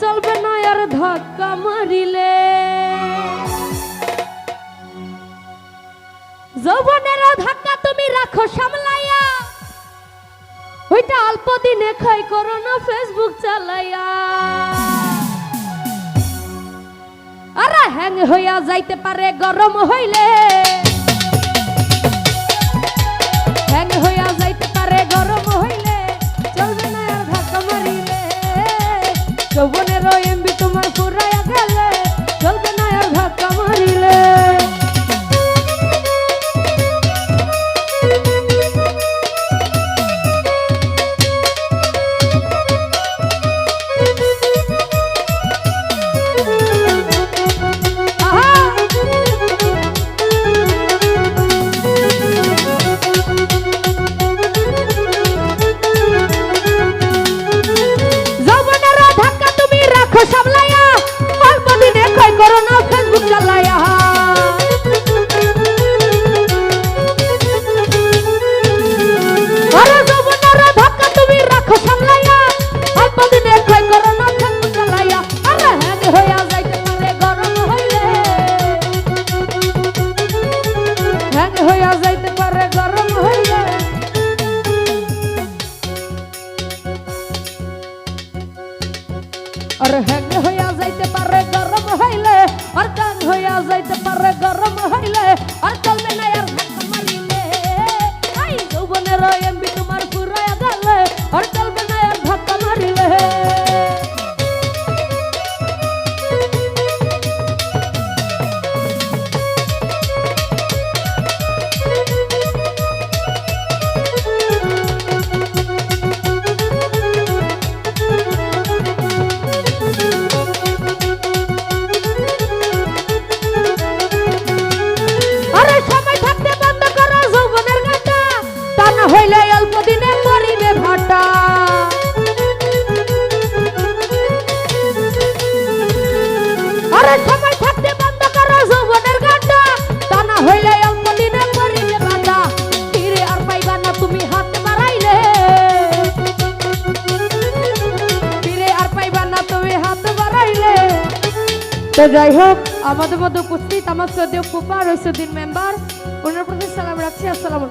চলবে না আর ধাক্কা মারিলে। যৌবনের ধাক্কা তুমি রাখো সামলাইয়া। ওইটা অল্প দিনে খাই করো না ফেসবুক চালাইয়া। আরে হ্যাং হইয়া যাইতে পারে, গরম হইলে। হ্যাং হইয়া যাইতে পারে, গরম হইলে। আর হ্যাং হইয়া যাইতে পারে গরম হইলে আর টান হইয়া যাইতে পারে গরম হইলে তো যাই হোক, আমাদের মধ্যে উপস্থিত, আমার শ্রদ্ধেয় ফুপা রইসুদ্দিন মেম্বার। ওনার প্রতি সালাম রাখছি, আসসালাম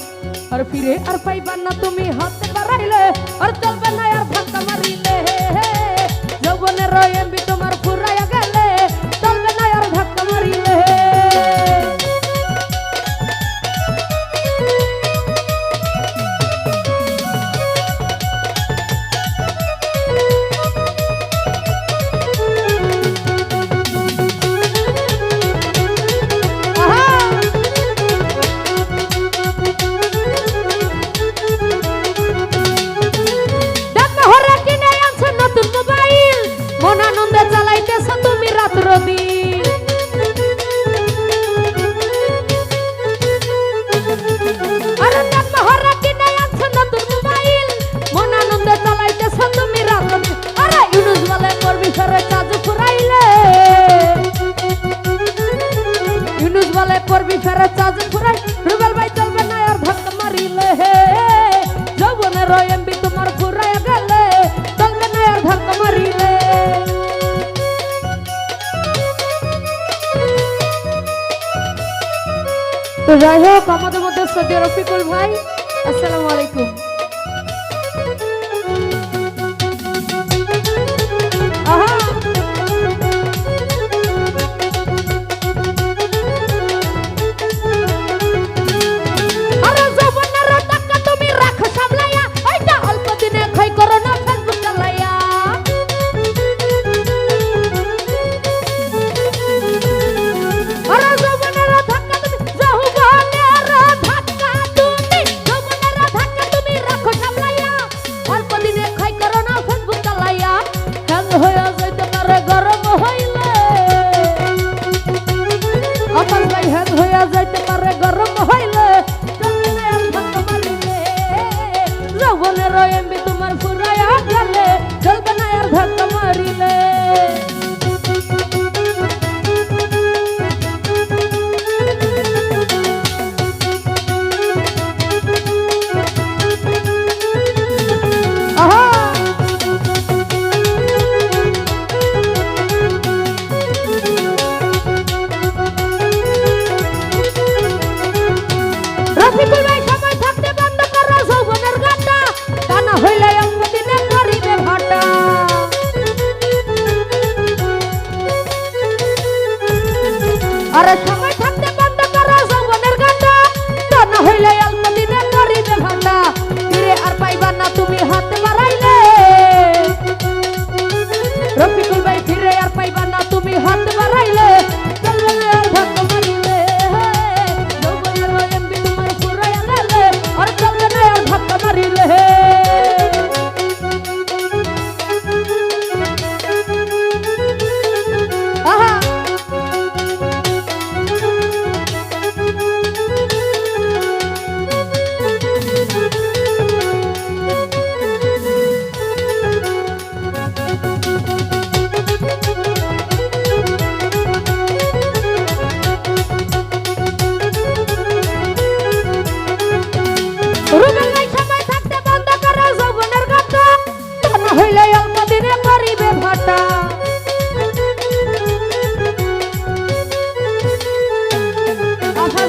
আর ফিরে আর পাইবার না তুমি, হাতে বাড়াইলে আর চলবে না আর তো যাই হোক আমাদের মধ্যে সৌদি রফিকুল ভাই আসসালামু আলাইকুম। যাইতে পারে গরম আরে সময় থাকতে সব করো যৌবনের তো না হইলে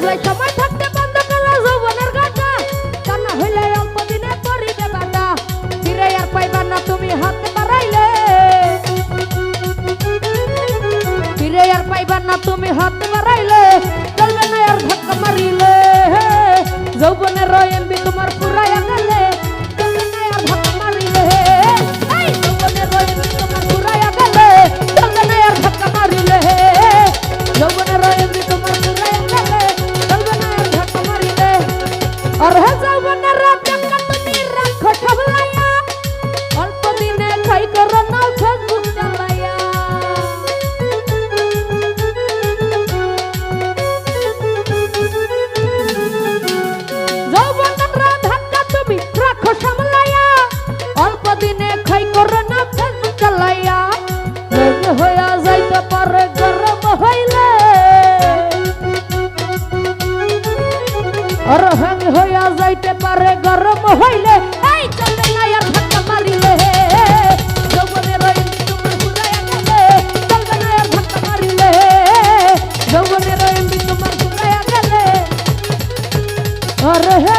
যায় সময় থাকতে বন্ধ করো যৌবনের গাটা কান্না হইলে অল্প দিনে পরিবে বাটা ফিরে আর পাইবা না তুমি হাতে বাড়াইলে। ফিরে আর পাইবা না তুমি হাতে বাড়াইলে। চলবে না আর ধাক্কা মারিলে। যৌবনের রয়েন তোমার পুরাইয়া গেলে। পারে গরম হইলে। আর হ্যাং হইয়া যাইতে পারে গরম হইলে। এই চলবে না আর ধাক্কা মারিলে। তোমার ঘুরাইয়া গেলে। চলবে না আর ধাক্কা মারিলে। আরে হে